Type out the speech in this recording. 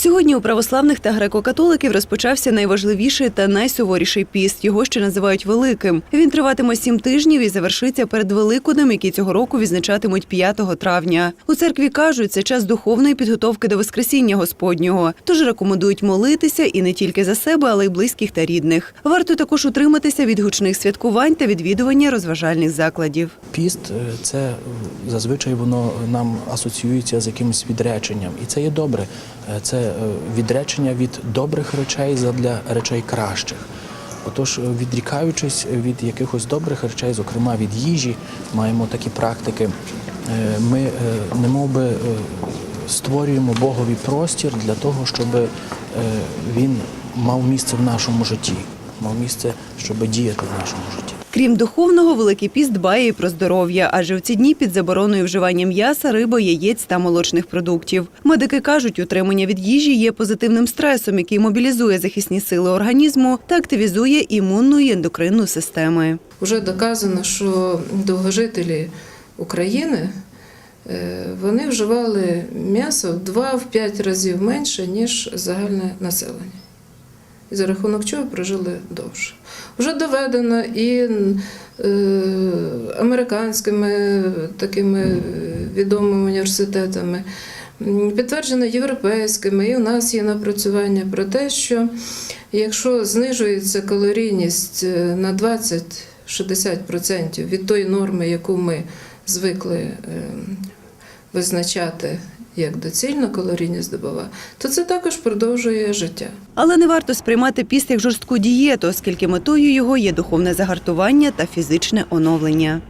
Сьогодні у православних та греко-католиків розпочався найважливіший та найсуворіший піст. Його ще називають великим. Він триватиме сім тижнів і завершиться перед Великоднем, який цього року відзначатимуть 5 травня. У церкві кажуть, це час духовної підготовки до Воскресіння Господнього. Тож рекомендують молитися і не тільки за себе, але й близьких та рідних. Варто також утриматися від гучних святкувань та відвідування розважальних закладів. Піст е, це зазвичай воно нам асоціюється з якимось відреченням, і це є добре. Е, Це відречення від добрих речей задля речей кращих. Отож, е, відрікаючись від якихось добрих речей, зокрема від їжі, маємо такі практики. е, Ми е, немов би е, створюємо Богові простір для того, щоб е, він мав місце в нашому житті, мав місце, щоб діяти в нашому житті. Крім духовного, Великий піст дбає і про здоров'я, адже в ці дні під забороною вживання м'яса, риби, яєць та молочних продуктів. Медики кажуть, утримання від їжі є позитивним стресом, який мобілізує захисні сили організму та активізує імунну і ендокринну системи. Вже доказано, що довгожителі України е, вони вживали м'ясо в 2-5 разів менше, ніж загальне населення. І за рахунок чого прожили довше. Вже доведено і е, американськими такими відомими університетами, підтверджено європейськими, і у нас є напрацювання про те, що якщо знижується калорійність е, на 20-60% від тої норми, яку ми звикли е, визначати як доцільна калорійність здобува, то це також продовжує життя. Але не варто сприймати піст як жорстку дієту, оскільки метою його є духовне загартування та фізичне оновлення.